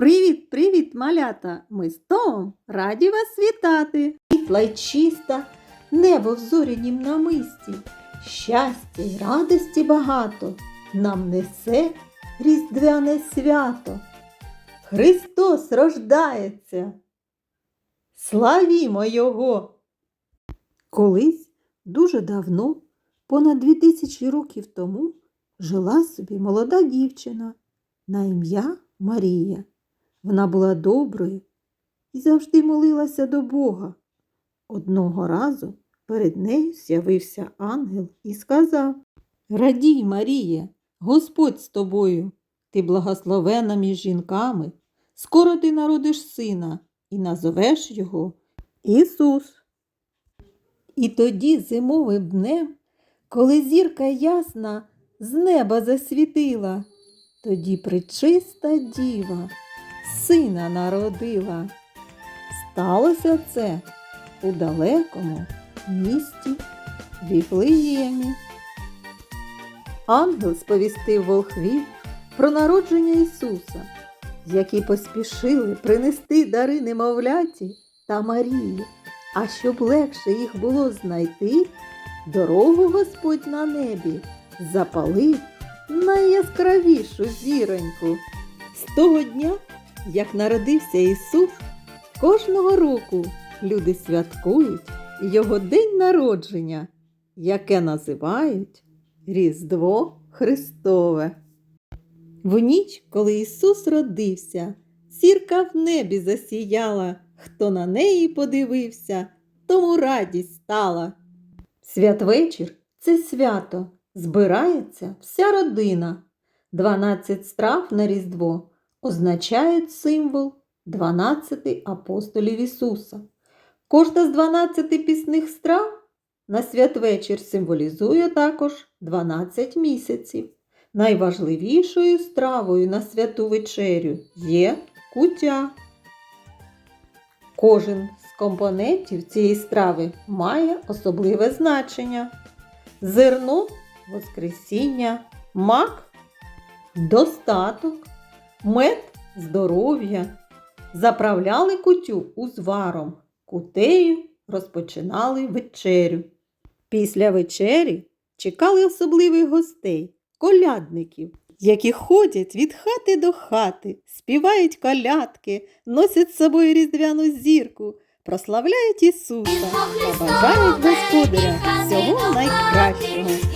Привіт, привіт, малята! Ми з Томом раді вас вітати. Світла й чиста, небо в зорянім намисті. Щастя й радості багато нам несе різдвяне свято. Христос рождається. Славімо Його! Колись дуже давно, понад дві тисячі років тому, жила собі молода дівчина на ім'я Марія. Вона була доброю і завжди молилася до Бога. Одного разу перед нею з'явився ангел і сказав Радій, Маріє, Господь з тобою, ти благословена між жінками, скоро ти народиш сина і назовеш його Ісус. І тоді зимовим днем, коли зірка ясна з неба засвітила, тоді причиста діва сина народила. Сталося це у далекому місті Віфлеємі. Ангел сповістив волхвів про народження Ісуса, які поспішили принести дари немовляті та Марії. А щоб легше їх було знайти, дорогу Господь на небі запалив найяскравішу зіроньку. З того дня, як народився Ісус, кожного року люди святкують Його день народження, яке називають Різдво Христове. В ніч, коли Ісус родився, зірка в небі засіяла, хто на неї подивився, тому радість стала. Святвечір це свято, збирається вся родина. Дванадцять страв на Різдво означають символ 12 апостолів Ісуса. Кожна з 12 пісних страв на святвечір символізує також 12 місяців. Найважливішою стравою на святу вечерю є куття. Кожен з компонентів цієї страви має особливе значення. Зерно Воскресіння, мак достаток, мед здоров'я. Заправляли кутю узваром, кутею розпочинали вечерю. Після вечері чекали особливих гостей, колядників, які ходять від хати до хати, співають колядки, носять з собою різдвяну зірку, прославляють Ісуса та бажають Господаря всього найкращого.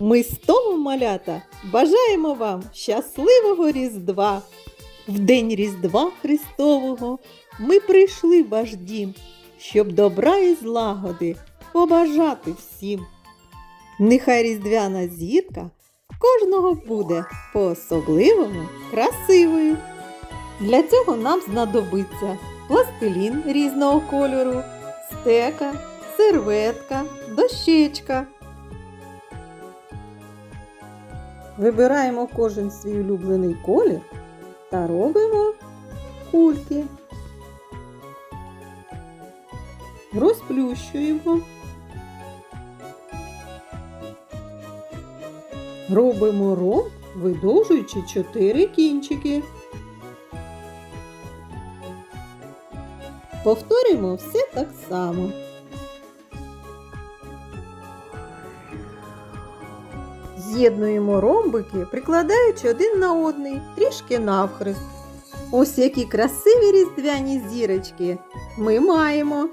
Ми з Томом малята бажаємо вам щасливого Різдва. В день Різдва Христового ми прийшли в ваш дім, щоб добра і злагоди побажати всім. Нехай різдвяна зірка кожного буде по-особливому красивою. Для цього нам знадобиться пластилін різного кольору, стека, серветка, дощечка. Вибираємо кожен свій улюблений колір та робимо кульки. Розплющуємо. Робимо ромб, видовжуючи чотири кінчики. Повторюємо все так само. З'єднуємо ромбики, прикладаючи один на одний, трішки навхрест. Ось які красиві різдвяні зірочки ми маємо.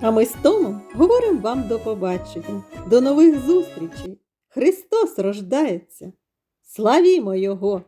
А ми з Томом говоримо вам до побачення, до нових зустрічей. Христос рождається. Славімо Його!